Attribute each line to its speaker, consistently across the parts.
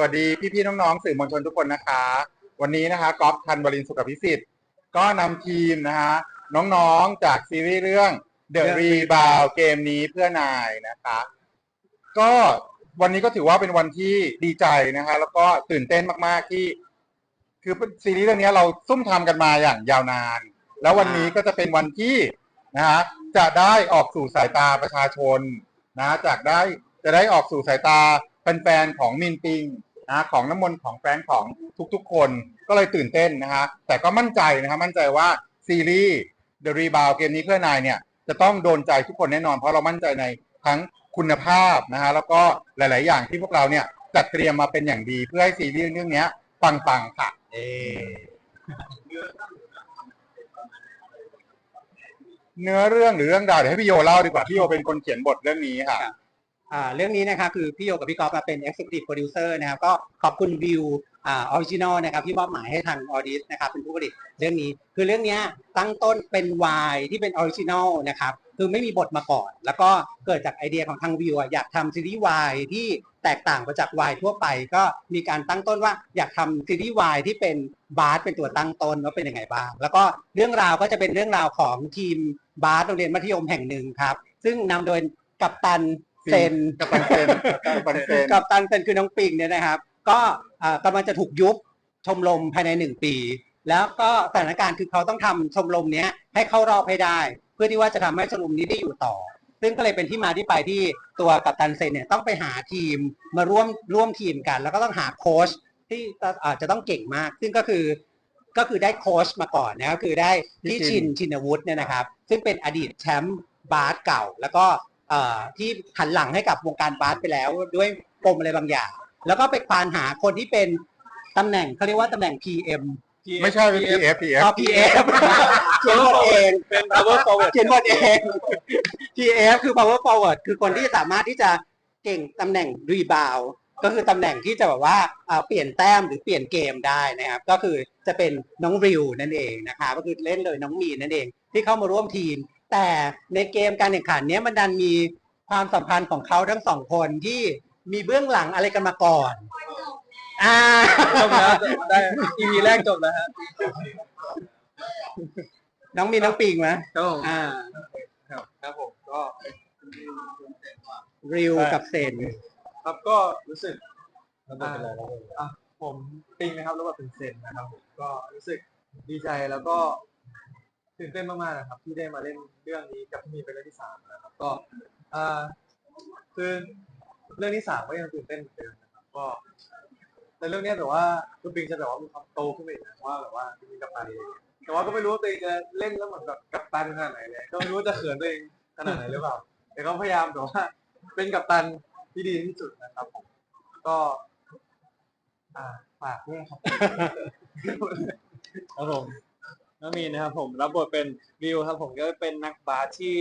Speaker 1: วัสดีพี่ๆน้องๆสื่อมวลชนทุกคนนะคะ วันนี้นะคะก๊อฟทันบรินทร์สุขพิสิทธิ์ ก็นำทีมนะคะ น้องๆจากซีรีส์เรื่อง The Rebound เกมนี้เพื่อนายนะคะ ก็วันนี้ก็ถือว่าเป็นวันที่ดีใจนะคะ แล้วก็ตื่นเต้นมากๆที่ คือซีรีส์เรื่องนี้เราซุ่มทำกันมาอย่างยาวนาน แล้ววันนี้ก็จะเป็นวันที่นะฮะจะได้ออกสู่สายตาประชาชนนะจากได้จะได้ออกสู่สายตาแฟนๆของมินปิง นะของน้ำมนต์ของแฟนของทุกๆ คนก็เลยตื่นเต้นนะฮะแต่ก็มั่นใจนะฮะมั่นใจว่าซีรีส์ The Rebound เกมนี้เพื่อนายเนี่ยจะต้องโดนใจทุกคนแน่นอน เพราะเรามั่นใจในทั้งคุณภาพนะฮะแล้วก็หลาย ๆ อย่างที่พวกเราเนี่ยจัดเตรียมมาเป็นอย่างดีเพื่อให้ซีรีส์เรื่องนี้ปังๆค่ะเอเนื้อเรื่องหรือเรื่องราวเดี๋ยวให้พี่โยเล่าดีกว่าพี่โยเป็นคนเขียนบทเรื่องนี้ค่ะ
Speaker 2: เรื่องนี้นะครับคือพี่โยกับพี่กอล์ฟมาเป็น Executive Producer นะครับก็ขอบคุณวิวออริจินอลนะครับที่มอบหมายให้ทางออดิสนะครับเป็นผู้ผลิตเรื่องนี้คือเรื่องนี้ตั้งต้นเป็นวายที่เป็นออริจินอลนะครับคือไม่มีบทมาก่อน แล้วก็เกิดจากไอเดียของทางวิวอยากทำซีรีส์วายที่แตกต่างไปจากวายทั่วไป ก็มีการตั้งต้นว่าอยากทำซีรีส์วายที่เป็นบาสเป็นตัวตั้งต้นว่าเป็นยังไงบ้าง แล้วก็เรื่องราวก็จะเป็นเรื่องราวของทีมบาสโรงเรียนมัธยมแห่งหนึ่งครับซึ่งนำโดยกัปตัน เซน
Speaker 1: กัปตันเซนกัปตันเซน
Speaker 2: กับตันเป็นคือน้องปิงเนี่ยนะครับ ก็อ่ากำลังจะถูกยุบชมรมภายในหนึ่งปี แล้วก็สถานการณ์คือเขาต้องทำชมรมเนี้ยให้เข้ารอบให้ได้ เพื่อที่ว่าจะทำให้ชมรมนี้ได้อยู่ต่อ ซึ่งก็เลยเป็นที่มาที่ไปที่ตัวกัปตันเซนเนี่ยต้องไปหาทีมมาร่วมร่วมทีมกัน แล้วก็ต้องหาโค้ชที่อาจจะต้องเก่งมาก ซึ่งก็คือก็คือได้โค้ชมาก่อนนะก็คือได้ที่
Speaker 1: พี่ชิ
Speaker 2: ชิ
Speaker 1: น
Speaker 2: นชินวุฒิเนี่ยนะครับ ซึ่งเป็นอดีตแชมป์บาสเก่า แล้วก็เอ่อ ที่หันหลังให้กับวงการบาสไปแล้วด้วยปมอะไรบางอย่าง แล้วก็ไปควานหาคนที่เป็นตำแหน่งเขาเรียกว่าตำแหน่ง PM
Speaker 1: ไม่ใช่เป็น PF PF
Speaker 2: อ๋อ PM เขียนบทเอง
Speaker 3: เป็น power forward
Speaker 2: เขียนบทเอง PF คือ power forward คือคนที่สามารถที่จะเก่งตำแหน่ง rebound ก็คือตำแหน่งที่จะแบบว่าอ่าเปลี่ยนแต้มหรือเปลี่ยนเกมได้นะครับ ก็คือจะเป็นน้องริวนั่นเองนะคะก็คือเล่นโดยน้องมีนนั่นเอง ที่เข้ามาร่วมทีม แต่ในเกมการแข่งขันเนี้ยมันดันมีความสัมพันธ์ของเขาทั้งสองคนที่มีเบื้องหลังอะไรกันมาก่อน อ่า
Speaker 3: จบแล้วได้ EP แรกจบแล้วฮะ
Speaker 2: น้องมีนน้องปิงไหม
Speaker 3: ครับผม
Speaker 2: อ่า
Speaker 3: ครับครับผมก็
Speaker 2: ริวกับเซน
Speaker 3: ครับก็รู้สึกอ่าอะผมปิงนะครับแล้วก็เป็นเซนนะครับผมก็รู้สึกดีใจแล้วก็ ตื่นเต้นมากๆนะครับ ที่ได้มาเล่นเรื่องนี้กับพี่มีเป็นเรื่องที่สามนะครับ ก็อ่าคือเรื่องที่สามก็ยังตื่นเต้นเหมือนเดิมนะครับ ก็ในเรื่องเนี้ยแต่ว่าคุณปิงจะแบบว่ามีความโตขึ้นไปอีกนะว่าแบบว่ามีกับตันอะไรองเงี้ยแต่ว่าก็ไม่รู้ว่าตัวเองจะเล่นแล้วเหมือนแบบกัปตันขนาดไหนเลยก็ไม่รู้ว่าจะเขินตัวเองขนาดไหนหรือเปล่าแต่ก็พยายามแต่ว่าเป็นกัปตันที่ดีที่สุดนะครับผมก็อ่าฝากด้วยครับ ครับผม น้องมีนนะครับผมรับบทเป็นวิวครับผมก็เป็นนักบาสที่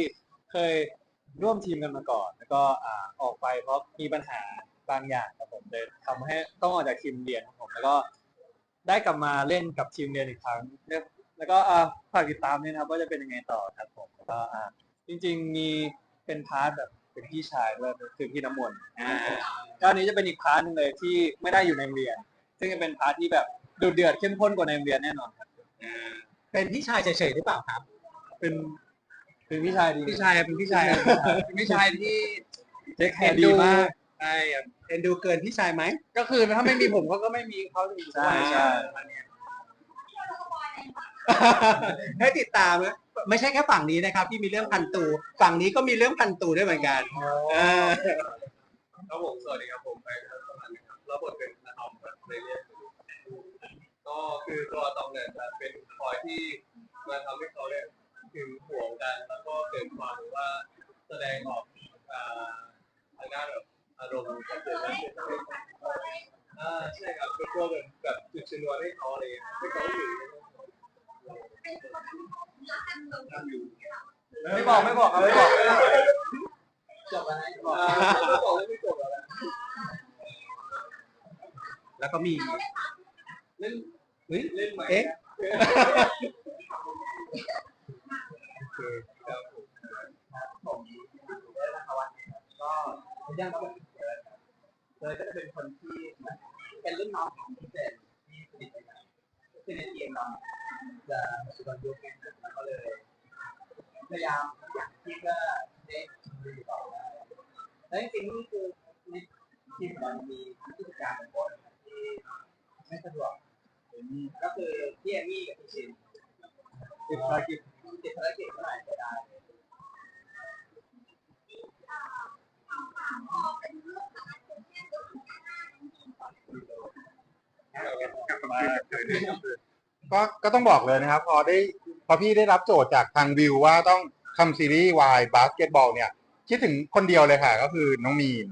Speaker 3: เคยร่วมทีมกันมาก่อน แล้วก็อ่าออกไปเพราะมีปัญหาบางอย่างครับผมเลยทำให้ต้องออกจากทีมเรียนครับผมแล้วก็ได้กลับมาเล่นกับทีมเรียนอีกครั้งแล้วก็อ่าฝากติดตามด้วยนะครับว่าจะเป็นยังไงต่อครับผมแล้วก็อ่าจริงๆมีเป็นพาร์ทแบบเป็นพี่ชายด้วยคือพี่น้ำมนต์อ่าก็อันนี้จะเป็นอีกพาร์ทหนึงเลยที่ไม่ได้อยู่ในโรงเรียน ซึ่งจะเป็นพาร์ทที่แบบดุเดือดเข้มข้นกว่าในโรงเรียนแน่นอนครับ
Speaker 2: เป็นพี่ชายเฉยๆหรือเปล่าครับ
Speaker 3: เป็นเป็นพี่ชายดี
Speaker 2: พี่ชายเป็นพี่ชายเป็นพี่ชายที่
Speaker 3: เทคแคร์ดีมาก
Speaker 2: ใช่เอ็นดูเกินพี่ชายไหม
Speaker 3: ก็คือถ้าไม่มีผมเขาก็ไม่มีเขาใช่ใช่
Speaker 2: ให้ติดตามนะไม่ใช่แค่ฝั่งนี้นะครับ ที่มีเรื่องพันตูฝั่งนี้ก็มีเรื่องพันตูด้วยเหมือนกันเออ
Speaker 3: ครับผมสวัสดีครับผมไปครับสวัสดีครับรับบทเป็นอะตอมครับในเรื่อง ก็คือตัวตอมเนี่ยจะเป็นคอยที่มาทำให้เขาเนี่ยถึงห่วงกันแล้วก็เกิดความหรือว่าแสดงออกอ่าทางด้านแบบอารมณ์กับเกิดขึ้นอ่าใช่ครับเป็นตัวแบบแบบจุดชนวนให้เขาอะไรอย่างเงี้ยให้เขาอยู่ไม่บอกไม่บอกครับไม่บอกจบอะไรบอกไม่บอกไม่จบแล้ว
Speaker 2: แล้วก็มี
Speaker 3: เฮ้
Speaker 2: ย
Speaker 3: เล่นใหม่
Speaker 2: เอ๊ะ
Speaker 3: ครับผมผมก็ย่างก็เลยก็จะเป็นคนที่
Speaker 2: เป็นรุ่นน้องของพี่เจนที่สนิทกันคือในทีมเราจะปัจจุบันยุคนี้แล้วก็เลยพยายามอยากที่จะได้ดูต่อได้แล้วจริงๆนี่คือในทีมเรามีผู้จัดการเป็นคนที่ไม่สะดวก ก็คือพี่เอมี่กับพี่ชิน
Speaker 3: ติดภารกิจ
Speaker 2: ติดภารกิจเมื่อไหร่ก็ได้
Speaker 1: ก็ก็ต้องบอกเลยนะครับ พอได้พอพี่ได้รับโจทย์จากทางวิวว่าต้องทำซีรีส์วายบาสเกตบอลเนี่ย คิดถึงคนเดียวเลยค่ะ ก็คือน้องมีน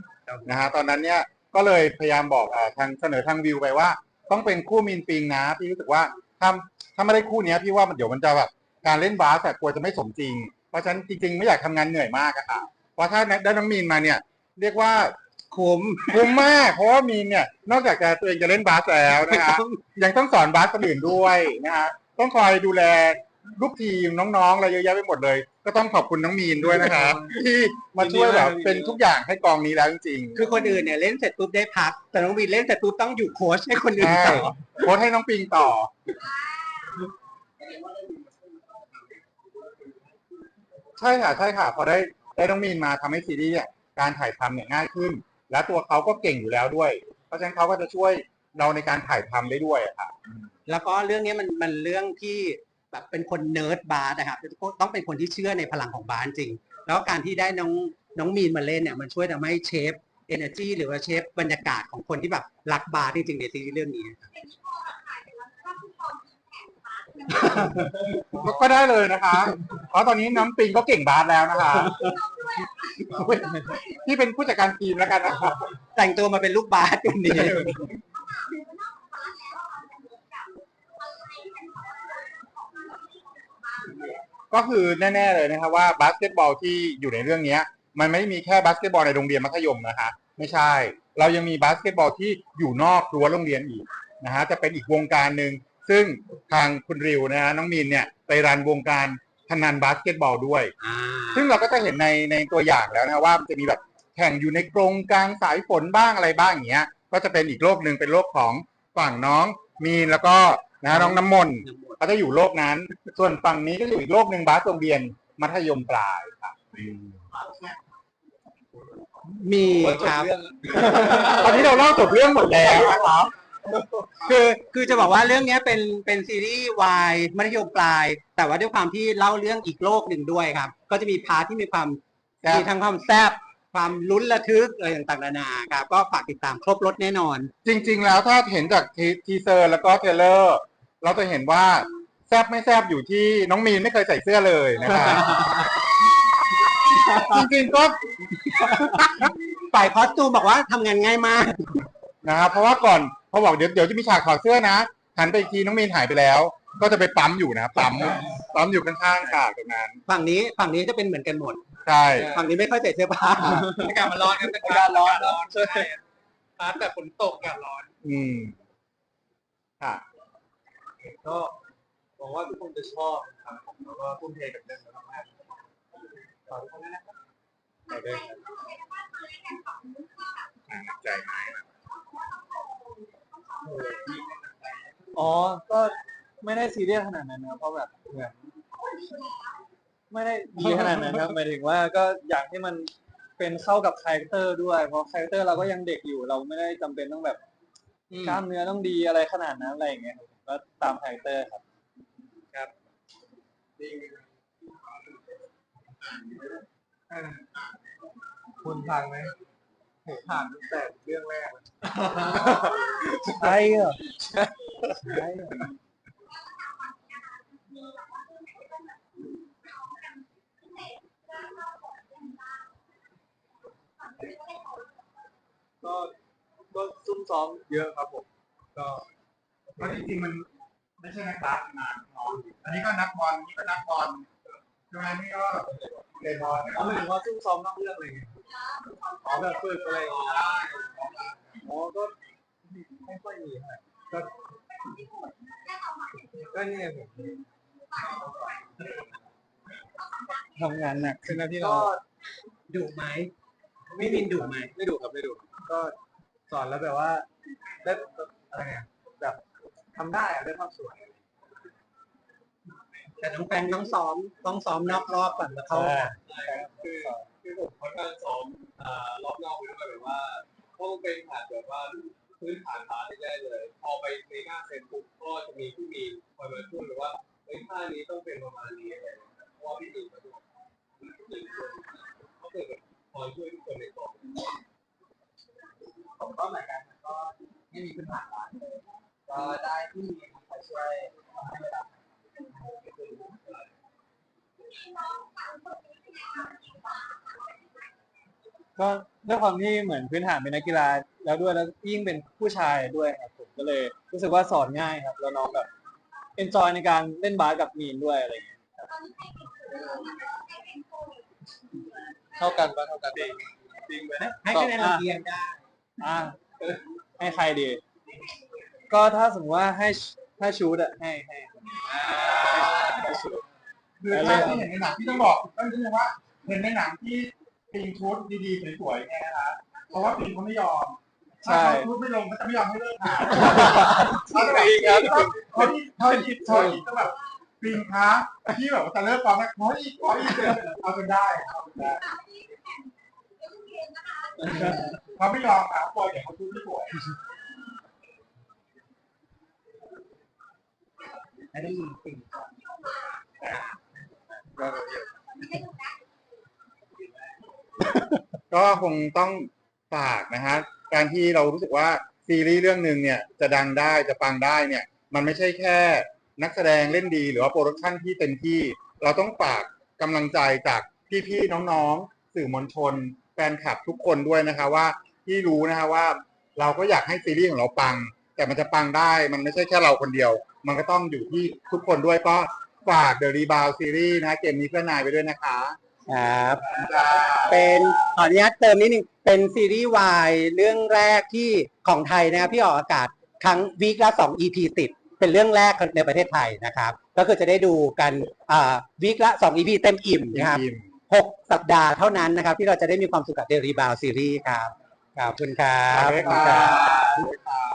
Speaker 1: นะฮะตอนนั้นเนี่ยก็เลยพยายามบอกอ่าทางเสนอทางวิวไปว่า ต้องเป็นคู่มีนปิงนะ พี่รู้สึกว่าถ้าถ้าไม่ได้คู่เนี้ยพี่ว่ามันเดี๋ยวมันจะแบบการเล่นบาสแต่กลัวจะไม่สมจริง เพราะฉะนั้นจริงๆ ไม่อยากทำงานเหนื่อยมากอะค่ะเพราะถ้าได้น้องมีนมาเนี่ย เรียกว่า
Speaker 2: คุ้ม
Speaker 1: คุ้มมาก เพราะว่ามีนเนี่ยนอกจากจะตัวเองจะเล่นบาสแล้วนะฮะยังต้องสอนบาสคนอื่นด้วยนะฮะต้องคอยดูแล ลูกทีมน้องๆอะไรเยอะแยะไปหมดเลย ก็ต้องขอบคุณน้องมีนด้วยนะครับที่มาช่วยแบบเป็นทุกอย่างให้กองนี้แล้วจริงๆ
Speaker 2: คือคนอื่นเนี่ยเล่นเสร็จปุ๊บได้พัก แต่น้องวีนเล่นเสร็จปุ๊บต้องอยู่โค้ชให้คนอื่น
Speaker 1: ใช่
Speaker 2: ต่อ
Speaker 1: โค้ชให้น้องปิงต่อ ใช่ค่ะใช่ค่ะ พอได้ได้น้องมีนมาทำให้ซีรีส์เนี่ยการถ่ายทำเนี่ยง่ายขึ้น และตัวเขาก็เก่งอยู่แล้วด้วย เพราะฉะนั้นเขาก็จะช่วยเราในการถ่ายทำได้ด้วยอะค่ะ
Speaker 2: แล้วก็เรื่องนี้มันมันเรื่องที่ แบบเป็นคนเนิร์ดบาสนะครับต้องเป็นคนที่เชื่อในพลังของบาสจริง แล้วการที่ได้น้องน้องมีนมาเล่นเนี่ยมันช่วยทำให้เชฟ energy หรือว่าเชฟบรรยากาศของคนที่แบบรักบาสจริงๆในซีรีส์เรื่องนี้
Speaker 1: ก็ก็ได้เลยนะคะ เพราะตอนนี้น้องปิงก็เก่งบาสแล้วนะคะ ที่เป็นผู้จัดการทีมแล้วกันนะครับ
Speaker 2: แต่งตัวมาเป็นลูกบาสคนนี้
Speaker 1: ก็คือแน่ ๆ เลยนะครับว่าบาสเกตบอลที่อยู่ในเรื่องเนี้ย มันไม่ได้มีแค่บาสเกตบอลในโรงเรียนมัธยมนะคะไม่ใช่ เรายังมีบาสเกตบอลที่อยู่นอกรั้วโรงเรียนอีกนะฮะจะเป็นอีกวงการหนึ่งซึ่งทางคุณริวนะฮะน้องมีนเนี่ยไปรันวงการพนันบาสเกตบอลด้วย
Speaker 2: อ่า
Speaker 1: ซึ่งเราก็จะเห็นในในตัวอย่างแล้วนะว่ามันจะมีแบบแข่งอยู่ในกรงกลางสายฝนบ้างอะไรบ้างอย่างเงี้ย ก็จะเป็นอีกโลกหนึ่งเป็นโลกของฝั่งน้องมีนแล้วก็ นะน้องน้ำมนต์เขาจะอยู่โลกนั้น ส่วนฝั่งนี้ก็อยู่อีกโลกหนึ่งบาสโรงเรียนมัธยมปลายค่ะ
Speaker 2: มีครับ
Speaker 1: ตอนนี้เราเล่าจบเรื่องหมดแล้วนะครับ
Speaker 2: คือคือจะบอกว่าเรื่องเนี้ยเป็นเป็นซีรีส์วายมัธยมปลาย แต่ว่าด้วยความที่เล่าเรื่องอีกโลกหนึ่งด้วยครับ ก็จะมีพาร์ทที่มีความ
Speaker 1: แซ่บ
Speaker 2: มีทั้งความแซ่บ ความลุ้นระทึกอะไรต่างๆนานาครับก็ฝากติดตามครบรถแน่นอน
Speaker 1: จริง ๆ แล้วถ้าเห็นจากทีทีเซอร์แล้วก็เทรลเลอร์ เราจะเห็นว่าแซบไม่แซบอยู่ที่น้องมีนไม่เคยใส่เสื้อเลยนะครับ จริงๆก็
Speaker 2: ฝ่ายคอสตูมบอกว่าทำงานง่ายมาก
Speaker 1: นะครับเพราะว่าก่อนเขาบอกเดี๋ยวเดี๋ยวจะมีฉากถอดเสื้อนะหันไปอีกทีน้องมีนหายไปแล้ว ก็จะไปปั๊มอยู่นะปั๊มปั๊มอยู่ข้างๆฉากตรงนั้น
Speaker 2: ฝั่งนี้ฝั่งนี้จะเป็นเหมือนกันหมด
Speaker 1: ใช่
Speaker 2: ฝั่งนี้ไม่ค่อยใส่เสื้อผ้า
Speaker 3: อากาศมันร้อนกันเป็นการร้อน ร้อนใช่พาร์ทแต่ฝนตกอากาศร้อน
Speaker 1: อืม ค่ะ
Speaker 3: ก็หวังว่าทุกคนจะชอบนะครับผมแล้วก็ทุ่มเทกับเรื่องนี้มากๆขอบคุณนะครับขอบคุณครับ
Speaker 1: ใจไหม
Speaker 3: อ๋อ ก็ไม่ได้ซีเรียสขนาดนั้นนะเพราะแบบเหมือน ไม่ได้ดีขนาดนั้นครับหมายถึงว่าก็อยากให้มันเป็นเข้ากับคาแรคเตอร์ด้วยเพราะคาแรคเตอร์เราก็ยังเด็กอยู่ เราไม่ได้จำเป็นต้องแบบกล้ามเนื้อต้องดีอะไรขนาดนั้นอะไรอย่างเงี้ยครับก็ตามคาแรคเตอร์ครับ ครับคุณพังไหมผมผ่านตั้งแต่เรื่องแรก ใช่เหรอใช่เหรอ ก็ก็ซุ่มซ้อมเยอะครับผม ก็
Speaker 1: เพราะจริงๆมันไม่ใช่นักบาสมาน้องอันนี้ก็นักบอลนี่ก็นักบอลใช่ไหมนี่ก็เตะบอล
Speaker 3: เอาหมายถึงว่าซุ่มซ้อมนอกเรื่องอะไรเงี้ยอ๋อแบบฝึกอะไรอย่างเงี้ยอ๋อก็ไม่ค่อยมีเท่าไหร่ก็ก็นี่ไงผมทำงานหนักขึ้นนะที่เรา
Speaker 2: ดุไหม ไม่บินดุไหม
Speaker 3: ไม่ดุครับไม่ดุก็สอนแล้วแบบว่าได้อะไรเนี่ยแบบทำได้อะได้ภาพสวย
Speaker 2: แต่น้องแฟนต้องซ้อมต้องซ้อมนอกรอบก่อนแล้วเขา
Speaker 4: คือคือผมค่อนข้างซ้อมอ่ารอบนอกไปด้วยแบบว่าเพราะมันเป็นผ่านแบบว่าพื้นฐานบาสได้เลย พอไปในหน้าเซนปุ๊บก็จะมีพี่มีคอยมาช่วยหรือว่าเฮ้ยท่านี้ต้องเป็นประมาณนี้อะไรอย่างเงี้ยเพราะว่าพี่มีมาด้วยเขาเป็นแบบคอยช่วยทุกคนในกอง
Speaker 3: ผมก็เหมือนกันก็ไม่มีพื้นฐานร้านเลยก็ได้ที่มีใครช่วยทำให้ระดับ
Speaker 5: ก็ด้วยความที่เหมือนพื้นฐานเป็นนักกีฬาแล้วด้วยแล้วยิ่งเป็นผู้ชายด้วยครับผมก็เลยรู้สึกว่าสอนง่ายครับแล้วน้องแบบเอนจอยในการเล่นบาสกับมีนด้วยอะไรอย่างเงี้ยครับเท่ากันปะเท่ากัน
Speaker 4: จริงไหม
Speaker 2: ให้คะแนนเราเรียนได้
Speaker 5: อ่าให้ใครดี ก็ถ้าสมมติว่าให้ถ้าชูดอะให้ให้
Speaker 1: คือถ้าที่เห็นในหนังที่ต้องบอกต้องนิดนึงว่าเห็นในหนังที่ ปิงชุดดีๆสวยๆไงนะคะเพราะว่าปิงเขาไม่ยอมถ้าเขาชุดไม่ลงเขาจะไม่ยอมให้เลิกงานเขาจะแบบเขาที่เขาหยิบเขาหยิบก็แบบปิงคะที่แบบว่าจะเลิกกองแล้วขออีกขออีกเอาจนได้เอาจนได้เขาไม่ยอมค่ะปล่อยเดี๋ยวเขาชุดไม่สวย
Speaker 2: ไม่ได้ยินสิ่ง
Speaker 1: ก็คงต้องฝากนะฮะการที่เรารู้สึกว่าซีรีส์เรื่องหนึ่งเนี่ยจะดังได้จะปังได้เนี่ย มันไม่ใช่แค่นักแสดงเล่นดีหรือว่าโปรดักชั่นที่เต็มที่ เราต้องฝากกำลังใจจากพี่ๆน้องๆ สื่อมวลชน แฟนคลับทุกคนด้วยนะคะว่าที่รู้นะคะว่าเราก็อยากให้ซีรีส์ของเราปัง แต่มันจะปังได้ มันไม่ใช่แค่เราคนเดียว มันก็ต้องอยู่ที่ทุกคนด้วยก็ฝาก The Rebound Series นะเกมนี้เพื่อนายไปด้วยนะคะ
Speaker 2: ครับ
Speaker 1: จ้า
Speaker 2: เป็นขออนุญาตเติมนิดนึงเป็นซีรีส์วายเรื่องแรกที่ของไทยนะครับที่ออกอากาศครั้งวีคละ2 EP ติด เป็นเรื่องแรกในประเทศไทยนะครับ ก็คือจะได้ดูกันอ่าวีคละ2 EP เต็มอิ่มนะครับ
Speaker 1: ทีม
Speaker 2: 6สัปดาห์เท่านั้นนะครับ ที่เราจะได้มีความสุขกับเดลีบาวซีรีส์ครับขอบคุณครับ
Speaker 1: ขอบคุณครับ